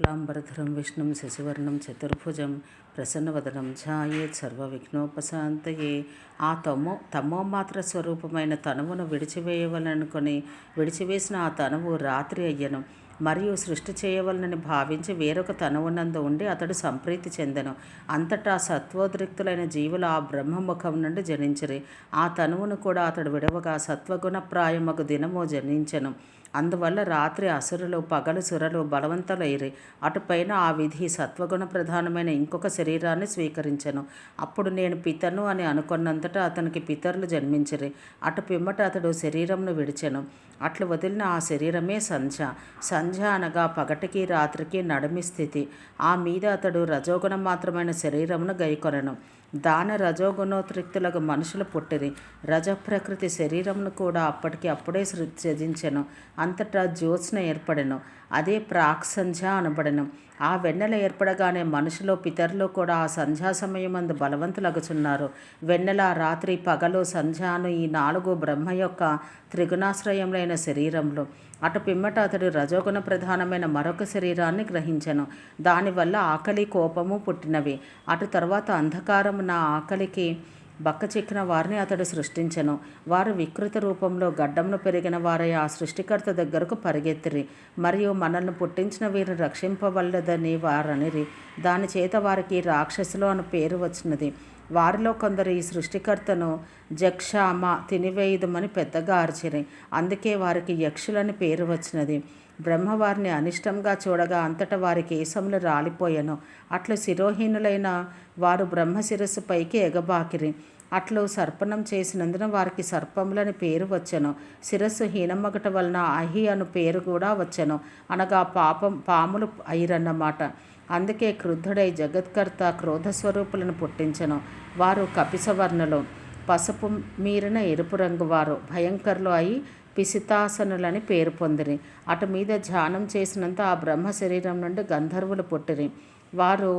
శుక్లాంబరధరం విష్ణుం శశివర్ణం చతుర్భుజం ప్రసన్నవదనం ఛాయేత్ సర్వవిఘ్నోపశాంతయే ఆ తమో తమోమాత్ర స్వరూపమైన తనువును విడిచివేయవలనుకొని విడిచివేసిన ఆ తనువు రాత్రి అయ్యను. మరియు సృష్టి చేయవలనని భావించి వేరొక తనువునందు ఉండి అతడు సంప్రీతి చెందను. అంతటా సత్వోద్రిక్తులైన జీవులు ఆ బ్రహ్మముఖం నుండి జనించిరి. ఆ తనువును కూడా అతడు విడవగా సత్వగుణప్రాయమగు దినము జనించను. అందువల్ల రాత్రి అసురులు పగలు సురలు బలవంతులైరి అటుపైన ఆ విధి సత్వగుణ ప్రధానమైన ఇంకొక శరీరాన్ని స్వీకరించను. అప్పుడు నేను పితను అని అనుకున్నంతటా అతనికి పితరులు జన్మించిరి. అటు పిమ్మట అతడు శరీరంను విడిచెను. అట్లు వదిలిన ఆ శరీరమే సంధ్య. సంధ్య అనగా పగటికి రాత్రికి నడుమి స్థితి. ఆ మీద అతడు రజోగుణం మాత్రమైన శరీరమును గైకొనను. దాన రజోగుణోత్రిక్తులకు మనుషులు పుట్టిరి. రజ ప్రకృతి శరీరమును కూడా అప్పటికి అప్పుడే త్యజించెను అంతటా జ్యోత్స్న ఏర్పడెను. అదే ప్రాక్సంధ్య అనబడెను. ఆ వెన్నెల ఏర్పడగానే మనుషులు పితరులు కూడా ఆ సంధ్యా సమయమందు బలవంతులగుచున్నారు. వెన్నెల రాత్రి పగలు సంధ్యాను ఈ నాలుగు బ్రహ్మ యొక్క త్రిగుణాశ్రయములైన శరీరంలో అటు పిమ్మట అతడు రజోగుణ ప్రధానమైన మరొక శరీరాన్ని గ్రహించను. దానివల్ల ఆకలి కోపము పుట్టినవి. అటు తర్వాత అంధకారము నా ఆకలికి బక్క చిక్కిన వారిని అతడు సృష్టించెను. వారు వికృత రూపంలో గడ్డంలో పెరిగిన వారై ఆ సృష్టికర్త దగ్గరకు పరిగెత్తిరి. మరియు మనల్ని పుట్టించిన వీరిని రక్షింపవల్లదని వారనిరి. దాని చేత వారికి రాక్షసులు అని పేరు వచ్చినది. వారిలో కొందరు ఈ సృష్టికర్తను జక్షామ తినివేయుదమని పెద్దగా అరిచిరి. అందుకే వారికి యక్షులని పేరు వచ్చినది. బ్రహ్మ వారిని అనిష్టంగా చూడగా అంతట వారి కేశములు రాలిపోయాను. అట్లు శిరోహీనులైన వారు బ్రహ్మ శిరస్సు పైకి ఎగబాకిరి. అట్లు సర్పణం చేసినందున వారికి సర్పములని పేరు వచ్చెను. శిరస్సు హీనమ్మగట వలన అహి అను పేరు కూడా వచ్చెను. అనగా పాపం పాములు అయిరన్నమాట. అందుకే క్రుద్ధుడై జగత్కర్త క్రోధస్వరూపులను పుట్టించను. వారు కపిసవర్ణులు. పసుపు మీరిన ఎరుపు రంగు వారు భయంకరులు అయి పిసితాసనులని పేరు పొందిరి. అటు మీద ధ్యానం చేసినంత ఆ బ్రహ్మ శరీరం నుండి గంధర్వులు పుట్టిరి. వారు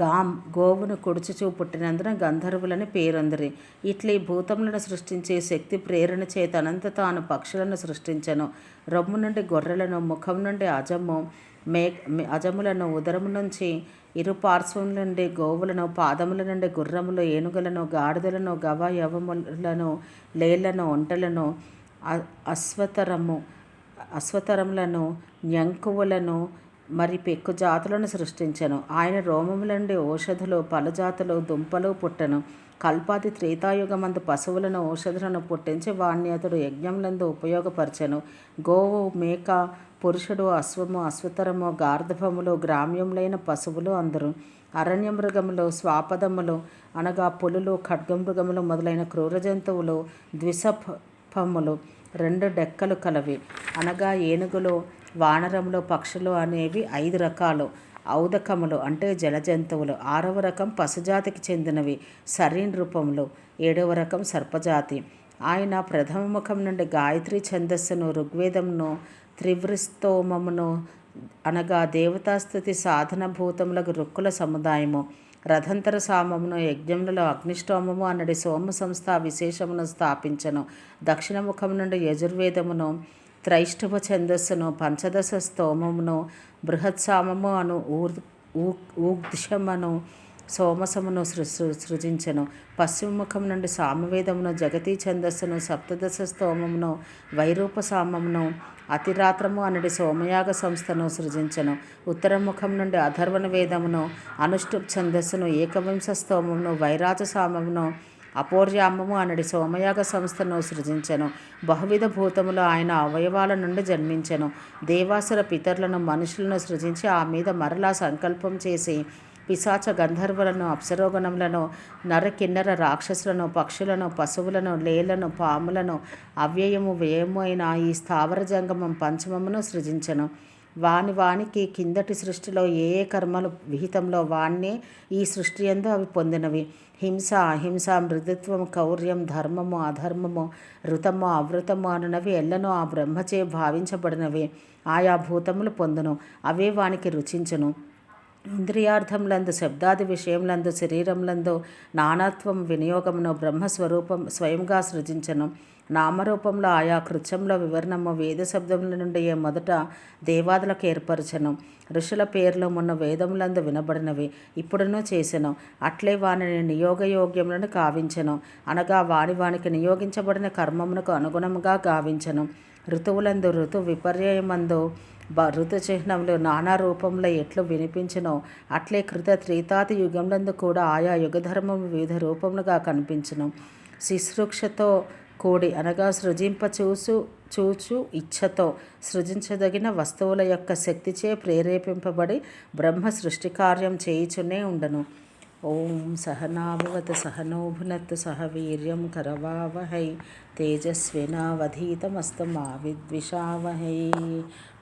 గాం గోవును కుడుచుచూ పుట్టినందున గంధర్వులని పేరొందిరి. ఇట్లీ భూతములను సృష్టించే శక్తి ప్రేరణ చేత అనంత తాను పక్షులను సృష్టించను. రొమ్ము నుండి గొర్రెలను ముఖం నుండి అజము మే అజములను ఉదరము నుంచి ఇరు పార్శ్వం నుండి గోవులను పాదముల నుండి గుర్రములు ఏనుగులను గాడిదలను గవ యవములను లేళ్ళను ఒంటలను అశ్వతరము అశ్వతరములను న్యంకువులను మరి పెక్కు జాతులను సృష్టించను. ఆయన రోమముల నుండి ఔషధులు పలజాతులు దుంపలు పుట్టను. కల్పాది త్రేతాయుగమందు పశువులను ఔషధులను పుట్టించి వాణ్ణి అతడు యజ్ఞములందు ఉపయోగపరచను. గోవు మేక పురుషుడు అశ్వము అశ్వతరము గార్ధభములు గ్రామ్యములైన పశువులు అందరు. అరణ్య మృగములు స్వాపదములు అనగా పులులు ఖడ్గమృగములు మొదలైన క్రూర జంతువులు పమ్ములు రెండు డెక్కలు కలవి. అనగా ఏనుగులు వానరములు పక్షులు అనేవి ఐదు రకాలు. ఔదకములు అంటే జలజంతువులు. ఆరవ రకం పశుజాతికి చెందినవి. సరీన్ రూపములు. ఏడవ రకం సర్పజాతి. ఆయన ప్రథమ ముఖం నుండి గాయత్రి ఛందస్సును ఋగ్వేదంను త్రివృస్తోమమును అనగా దేవతాస్థుతి సాధన భూతములకు రుక్కుల సముదాయము. రథంతర సామమును యజ్ఞములలో అగ్నిష్టోమము అన్నడి సోమ సంస్థ విశేషమును స్థాపించను. దక్షిణముఖం నుండి యజుర్వేదమును త్రైష్ఠవ ఛందస్సును పంచదశ స్తోమమును బృహత్సామము అను ఊర్ ఊగ్దిశమను సోమసమును సృ సృజించను. పశ్చిమముఖం నుండి సామవేదమును జగతీ ఛందస్సును సప్తదశ స్తోమమును వైరూప సామమును అతిరాత్రము అనడి సోమయాగ సంస్థను సృజించను. ఉత్తరముఖం నుండి అధర్వణ వేదమును అనుష్ఠుప్ ఛందస్సును ఏకవింశ స్తోమమును వైరాజ సామమును అపోర్యామము అనడి సోమయాగ సంస్థను సృజించెను. బహువిధ భూతములు ఆయన అవయవాల నుండి జన్మించెను. దేవాసుర పితరులను మనుషులను సృజించి ఆ మీద మరలా సంకల్పం చేసి పిశాచ గంధర్వులను అప్సరోగణములను నరకిన్నర రాక్షసులను పక్షులను పశువులను లేలను పాములను అవ్యయము వ్యయము అయిన ఈ స్థావర జంగమం పంచమమును సృజించను. వాని వానికి కిందటి సృష్టిలో ఏ ఏ కర్మలు విహితంలో వాణ్ణే ఈ సృష్టి ఎందు అవి పొందినవి. హింస అహింస మృదుత్వం కౌర్యం ధర్మము అధర్మము ఋతము అవృతము అనునవి ఎల్లనో ఆ బ్రహ్మచే భావించబడినవి. ఆయా భూతములు పొందును. అవే వానికి రుచించును. ఇంద్రియార్థములందు శబ్దాది విషయములందు శరీరములందు నానాత్వం వినియోగమును బ్రహ్మస్వరూపం స్వయంగా సృజించను. నామరూపంలో ఆయా కృత్యంలో వివరణము వేద శబ్దముల నుండి మొదట దేవాదులకు ఏర్పరచను. ఋషుల పేర్లు మొన్న వేదములందు వినబడినవి. ఇప్పుడునూ చేసెను. అట్లే వానిని నియోగయోగ్యములను కావించెను అనగా వాని వానికి నియోగించబడిన కర్మమునకు అనుగుణముగా గావించను. ఋతువులందు ఋతు విపర్యమందు ఋతు చిహ్నములు నానా రూపంలో ఎట్లు వినిపించినో అట్లే కృత త్రేతాతి యుగంలందు కూడా ఆయా యుగధర్మము వివిధ రూపములుగా కనిపించను. శుశ్రూక్షతో కూడి అనగా సృజింప చూసు చూచు ఇచ్ఛతో సృజించదగిన వస్తువుల యొక్క శక్తిచే ప్రేరేపింపబడి బ్రహ్మ సృష్టి కార్యం చేయుచునే ఉండను. ఓం సహనాభవత సహనోభునత్తు సహ వీర్యం కరవావహై తేజస్వినావధీతమస్తు మా విద్విషావహై